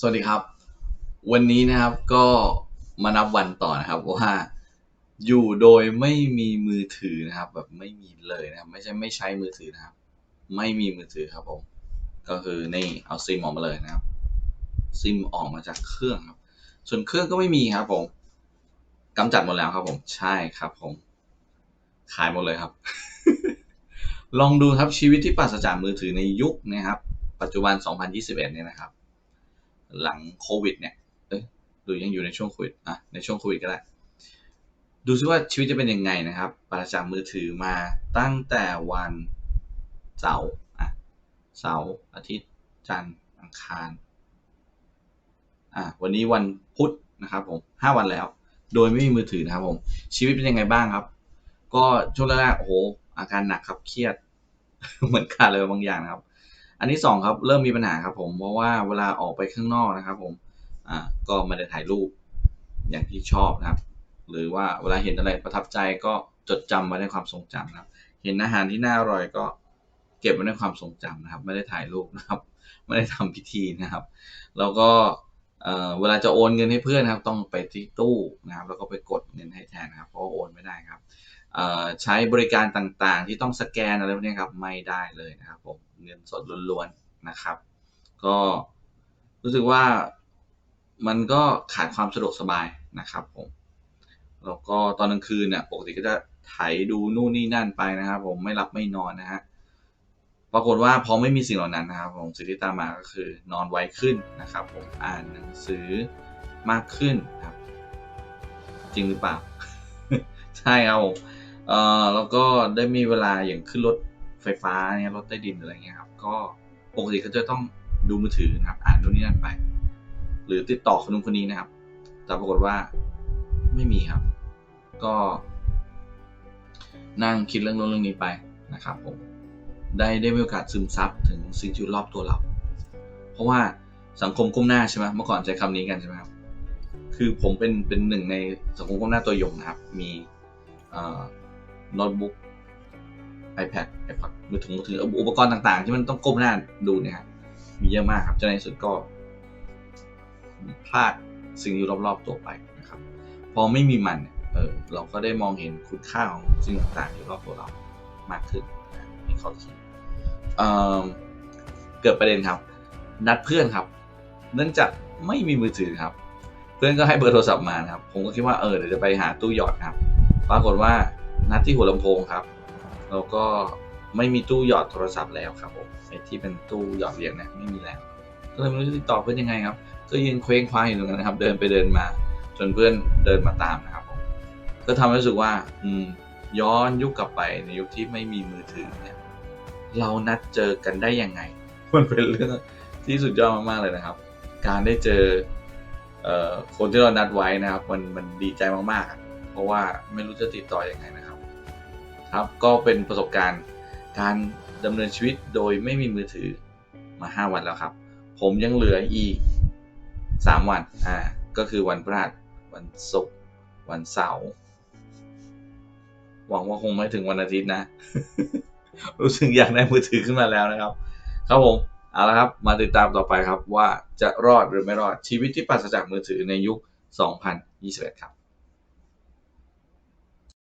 สวัสดีครับ วันนี้นะครับก็มานับวันต่อนะครับว่าอยู่โดยไม่มีมือถือนะครับ แบบไม่มีเลยนะครับ ไม่ใช่ไม่ใช้มือถือนะครับ ไม่มีมือถือครับผมก็คือนี่เอาซิมออกมาเลยนะครับ ซิมออกมาจากเครื่องครับ ส่วนเครื่องก็ไม่มีครับผมกำจัดหมดแล้วครับผม ใช่ครับผม ขายหมดเลยครับ ลองดูครับชีวิตที่ปราศจากมือถือในยุคนะครับ ปัจจุบัน 2021 เนี่ยนะครับ หลังโควิดเนี่ยเอ้ยหรือยังอยู่ในช่วงโควิดอะในช่วงโควิดก็ได้ ดูซิว่าชีวิตจะเป็นยังไงนะครับปราจากมือถือมาตั้งแต่วันเสาร์อะเสาร์อาทิตย์จันทร์อังคารอะวันนี้วันพุธนะครับผมห้าวันแล้ว โดยไม่มีมือถือนะครับผม ชีวิตเป็นยังไงบ้างครับ ก็ช่วงแรกๆโอ้โหอาการหนักครับเครียด เหมือนขาดอะไรบางอย่างนะครับ อันที่สองครับเริ่มมีปัญหาครับผมเพราะว่าเวลาออกไปข้างนอกนะครับ ผมอ่าก็ไม่ได้ถ่ายรูปอย่างที่ชอบนะครับ หรือว่าเวลาเห็นอะไรประทับใจก็จดจำไว้ในความทรงจำนะครับ เห็นอาหารที่น่าอร่อยก็เก็บไว้ในความทรงจำนะครับ ไม่ได้ถ่ายรูปนะครับ ไม่ได้ทำพิธีนะครับ แล้วก็ เเวลาจะโอนเงินให้เพื่อนครับ ต้องไปที่ตู้นะครับ แล้วก็ไปกดเงินให้แทนนะครับเพราะโอนไม่ได้ครับใช้บริการต่างๆ ที่ต้องสแกนอะไรพวกนี้ครับไม่ได้เลยนะครับผมเงินสดล้วนๆนะครับ ก็รู้สึกว่ามันก็ขาดความสะดวกสบายนะครับผมแล้วก็ตอนกลางคืนเนี่ยปกติก็จะไถดูนู่นนี่นั่นไปนะครับ ผมไม่หลับไม่นอนนะฮะ ปรากฏว่าพอไม่มีสิ่งเหล่านั้นนะครับผมสิ่งที่ตามมาก็คือนอนไวขึ้นนะครับ ผมอ่านหนังสือมากขึ้นครับ จริงหรือเปล่า ใช่ครับผมเอ่อแล้วก็ได้มีเวลาอย่างขึ้นรถไฟฟ้าเนี่ยรถใต้ดินอะไรเงี้ยครับ ก็ปกติก็จะต้องดูมือถือนะครับ อ่านนู่นนี่นั่นไป หรือติดต่อคนนู้นคนนี้นะครับ แต่ปรากฏว่าไม่มีครับ ก็ นั่งคิดเรื่องโน้นเรื่องนี้ไปนะครับผม ได้ได้มีโอกาสซึมซับถึงสิ่งที่อยู่รอบตัวเรา เพราะว่าสังคมก้มหน้าใช่ไหมเมื่อก่อนใช้คำนี้กันใช่ไหมครับ คือผมเป็นเป็นหนึ่งในสังคมก้มหน้าตัวยงนะครับ มีโน้ตบุ๊ก iPad iPad มือถือมือถืออุปกรณ์ต่างๆ ที่มันต้องก้มหน้าดูเนี่ยครับมีเยอะมากครับจนในที่สุดก็พลาดสิ่งอยู่รอบๆตัวไปนะครับ พอไม่มีมันเนี่ยเออเราก็ได้มองเห็นคุณค่าของสิ่งต่างๆที่รอบตัวเรามากขึ้น มีข้อคิดเเกิดประเด็นครับ นัดเพื่อนครับ เนื่องจากไม่มีมือถือครับ เพื่อนก็ให้เบอร์โทรศัพท์มานะครับ ผมก็คิดว่าเออเดี๋ยวจะไปหาตู้หยอดครับ ปรากฏว่านัดที่หัวลำโพงครับ แล้วก็ไม่มีตู้หยอดโทรศัพท์แล้วครับผมไอ้ที่เป็นตู้หยอดเหรียญเนี่ยไม่มีแล้วก็เลยไม่รู้จะติดต่อเพื่อนยังไงครับ ก็ยืนเคว้งคว้างอยู่ตรงนั้นนะครับ เดินไปเดินมา จนเพื่อนเดินมาตามนะครับผมก็ทำให้รู้สึกว่า อืม ย้อนยุคกลับไปในยุคที่ไม่มีมือถือเนี่ยเรานัดเจอกันได้ยังไง มันเป็นเรื่องที่สุดยอดมากๆเลยนะครับ การได้เจอเออคนที่เรานัดไว้นะครับ มันมันดีใจมากๆ เพราะว่าไม่รู้จะติดต่ออยังไงนะครับ ครับก็เป็นประสบการณ์การดำเนินชีวิตโดยไม่มีมือถือมา 5 วันแล้วครับ ผมยังเหลืออีก 3 วันอ่าก็คือวันพฤหัสวันศุกร์วันเสาร์ หวังว่าคงไม่ถึงวันอาทิตย์นะ รู้สึกอยากได้มือถือขึ้นมาแล้วนะครับ ครับผมเอาละครับมาติดตามต่อไปครับว่าจะรอดหรือไม่รอดชีวิตที่ปราศจากมือถือในยุค 2021 ครับ